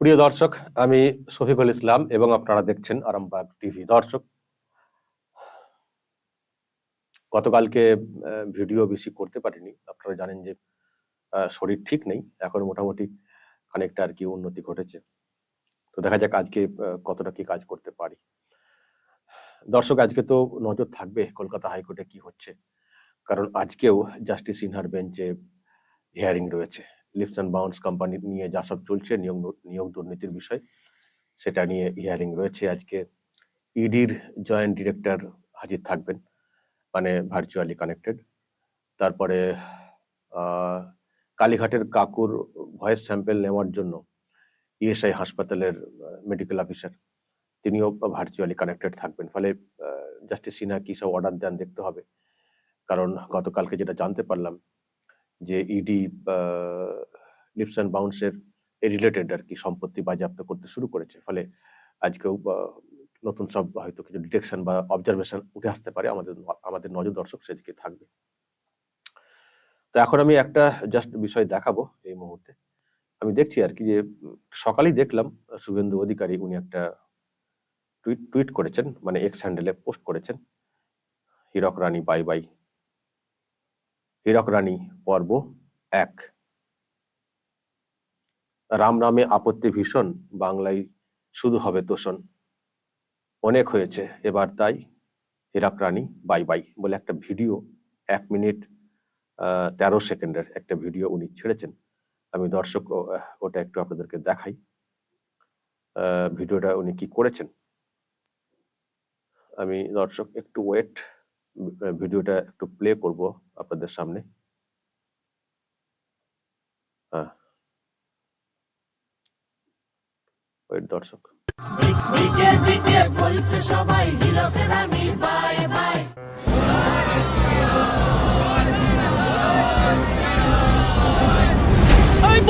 প্রিয় দর্শক, আমি শফিকুল ইসলাম এবং আপনারা দেখছেন আরামবাগ টিভি। দর্শক, গতকালকে ভিডিও বেশি করতে পারিনি। আপনারা জানেন যে শরীর ঠিক নেই। এখন মোটামুটি খানিকটা আর কি উন্নতি ঘটেছে। তো দেখা যাক আজকে কতটা কি কাজ করতে পারি। দর্শক, আজকে তো নজর থাকবে কলকাতা হাইকোর্টে কি হচ্ছে। কারণ আজকেও জাস্টিস সিনহার বেঞ্চে হিয়ারিং রয়েছে। লিপস অ্যান্ড বাউন্স কোম্পানি নিয়ে যা সব চলছে, নিয়োগ নিয়োগ দুর্নীতির বিষয়, সেটা নিয়ে হিয়ারিং রয়েছে আজকে। ইডির জয়েন্ট ডিরেক্টর হাজির থাকবেন মানে ভার্চুয়ালি কানেক্টেড তারপরে কালীঘাটের কাকুর ভয়েস স্যাম্পেল নেওয়ার জন্য ইএসআই হাসপাতালের মেডিকেল অফিসার তিনিও ভার্চুয়ালি কানেক্টেড থাকবেন। ফলে জাস্টিস সিনহা কী সব অর্ডার দেন দেখতে হবে। কারণ গতকালকে যেটা জানতে পারলাম যে ইডি লিপস অ্যান্ড বাউন্সের রিলেটেড আর কি সম্পত্তি বাজেয়াপ্ত করতে শুরু করেছে। ফলে আজকেও নতুন সব হয়তো কিছু ডিটেকশন বা অবজারভেশন উঠে আসতে পারে আমাদের আমাদের নজর দর্শক সেদিকে থাকবে। তো এখন আমি একটা জাস্ট বিষয় দেখাবো এই মুহূর্তে। আমি দেখছি আর কি যে, সকালেই দেখলাম, শুভেন্দু অধিকারী উনি একটা টুইট টুইট করেছেন মানে এক্স হ্যান্ডেলে পোস্ট করেছেন। হীরক রানী বাই বাই হীরক রানী পর্ব এক। রাম নামে আপত্তি ভীষণ, বাংলায় শুধু হবে তোষণ। অনেক হয়েছে, এবার তাই হীরক রানী বাই বাই বলে একটা ভিডিও, এক মিনিট তেরো সেকেন্ডের একটা ভিডিও উনি ছেড়েছেন। আমি দর্শক ওটা একটু আপনাদেরকে দেখাই। ভিডিওটা উনি কি করেছেন? আমি দর্শক, একটু ওয়েট ভিডিওটা একটু প্লে করব আপনাদের সামনে। হ্যাঁ ওয়েট দর্শক। দিকে দিকে বলছে সবাই হীরক রানী বাই বাই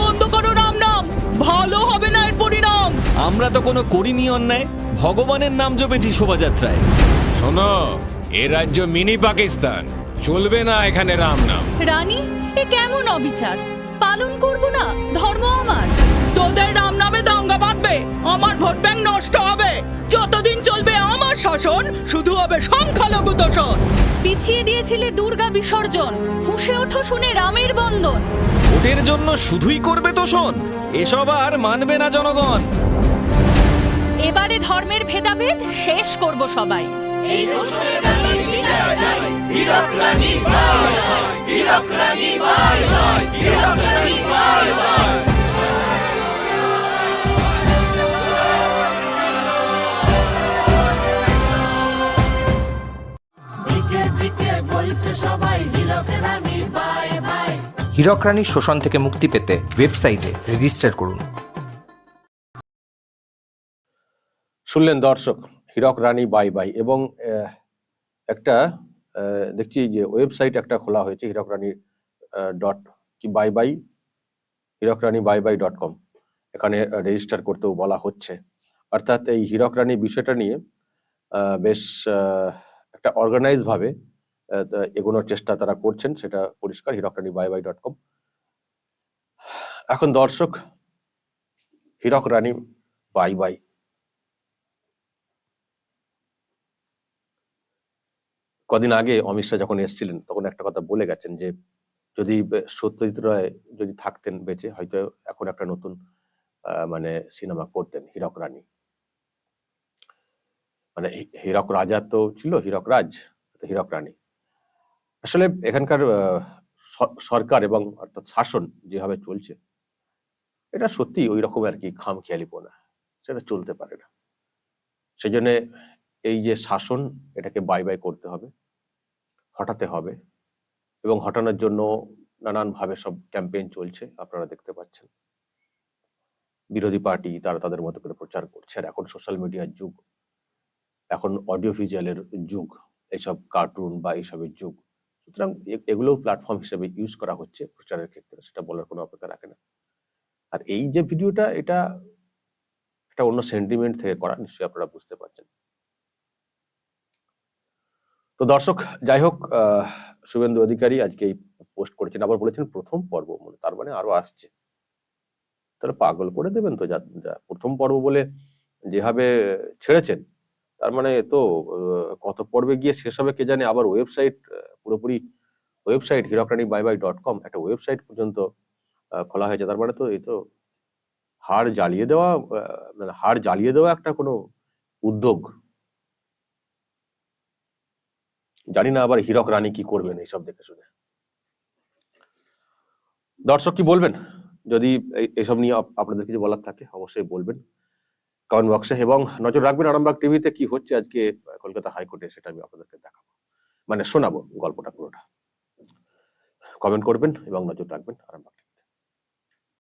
বন্ধ করো রাম নাম ভালো হবে না এর পরিণাম। আমরা তো কোনো করিনি অন্যায় ভগবানের নাম জপেছি শোভাযাত্রায়। শোনো এ রাজ্য মিনি পাকিস্তান। চলবে না এখানে রাম নাম রানী এ কেমন অবিচার? পালন করব না ধর্ম আমার। তোদের রাম নামে দাঙ্গা বাঁধবে আমার ভোট ব্যাংক নষ্ট হবে। যতদিন চলবে আমার শাসন শুধু হবে সংখ্যালঘু দোষণ পিছিয়ে দিয়েছিলে দুর্গা বিসর্জন ফুঁসে ওঠো শুনে রামের বন্দন। ভোটের জন্য শুধুই করবে তো শোন এসব আর মানবে না জনগণ। এবারে ধর্মের ভেদাভেদ শেষ করব সবাই। এই চাই Hirak Rani bye bye Hirak Rani bye bye Hirak Rani bye bye দিকে দিকে বলছে সবাই হীরক রানী বাই বাই। হীরক রানীর শোষণ থেকে মুক্তি পেতে ওয়েবসাইটে রেজিস্টার করুন। শুনলেন দর্শক হীরক রানী, বাই বাই। এবং একটা দেখছি যে ওয়েবসাইট একটা খোলা হয়েছে, হীরক রানী ডট কি, bye bye, Hirak Rani, bye bye dot com. এখানে রেজিস্টার করতেও বলা হচ্ছে। অর্থাৎ এই হীরক রানী বিষয়টা নিয়ে বেশ একটা অর্গানাইজ ভাবে এগোনোর চেষ্টা তারা করছেন, সেটা পরিষ্কার, Hirak Rani, bye bye dot com. এখন দর্শক, হীরক রানী, বাই বাই। কদিন আগে অমিত শাহ যখন এসেছিলেন, তখন একটা কথা বলে গেছেন যে, যদি সত্যজিৎ রায় যদি থাকতেন বেঁচে, হয়তো এখন একটা নতুন মানে সিনেমা করতেন, হীরক রানী মানে হীরক রাজা তো ছিল, হীরক রাজ হীরক রানী আসলে এখানকার সরকার এবং অর্থাৎ শাসন যেভাবে চলছে, এটা সত্যি ওই রকম আর কি খাম খেয়ালিপনা সেটা চলতে পারে না। সেই জন্য এই যে শাসন এটাকে বাই বাই করতে হবে, হটাতে হবে এবং হটানোর জন্য নানান ভাবে সব ক্যাম্পেইন চলছে, আপনারা দেখতে পাচ্ছেন। বিরোধী পার্টি তারা তাদের মতো করে প্রচার করছে। আর এখন সোশ্যাল মিডিয়ার যুগ, এখন অডিও ভিজুয়ালের যুগ, এইসব কার্টুন বা এইসবের যুগ। সুতরাং এগুলোও প্ল্যাটফর্ম হিসেবে ইউজ করা হচ্ছে প্রচারের ক্ষেত্রে, সেটা বলার কোনো অপেক্ষা রাখে না। আর এই যে ভিডিওটা এটা একটা অন্য সেন্টিমেন্ট থেকে করা, নিশ্চয়ই আপনারা বুঝতে পারছেন। তো দর্শক, যাই হোক শুভেন্দু অধিকারী আজকে এই পোস্ট করেছেন। আবার বলেছেন প্রথম পর্ব মানে তার মানে আরও আসছে। তাহলে পাগল করে দেবেন তো যা প্রথম পর্ব বলে যেভাবে ছেড়েছেন, তার মানে তো কত পর্বে গিয়ে শেষ হবে কে জানে। আবার ওয়েবসাইট পুরোপুরি website Hirakrani bye bye dot com, একটা ওয়েবসাইট পর্যন্ত খোলা হয়েছে। তার মানে তো এই তো হাড় জ্বালিয়ে দেওয়া মানে হাড় জ্বালিয়ে দেওয়া একটা কোনো উদ্যোগ জানি না আবার হীরক রানী কি করবেন এইসব দেখে শুনে। দর্শক কি বলবেন? যদি এই- এইসব নিয়ে আপ- আপনাদের কিছু বলার থাকে, অবশ্যই বলবেন। কমেন্ট বক্সে এবং নজর রাখবেন আরামবাগ টিভিতে কি হচ্ছে আজকে কলকাতা হাইকোর্টে, সেটা আমি আপনাদেরকে দেখাবো। মানে শোনাবো গল্পটা পুরোটা। কমেন্ট করবেন এবং নজর রাখবেন আরামবাগ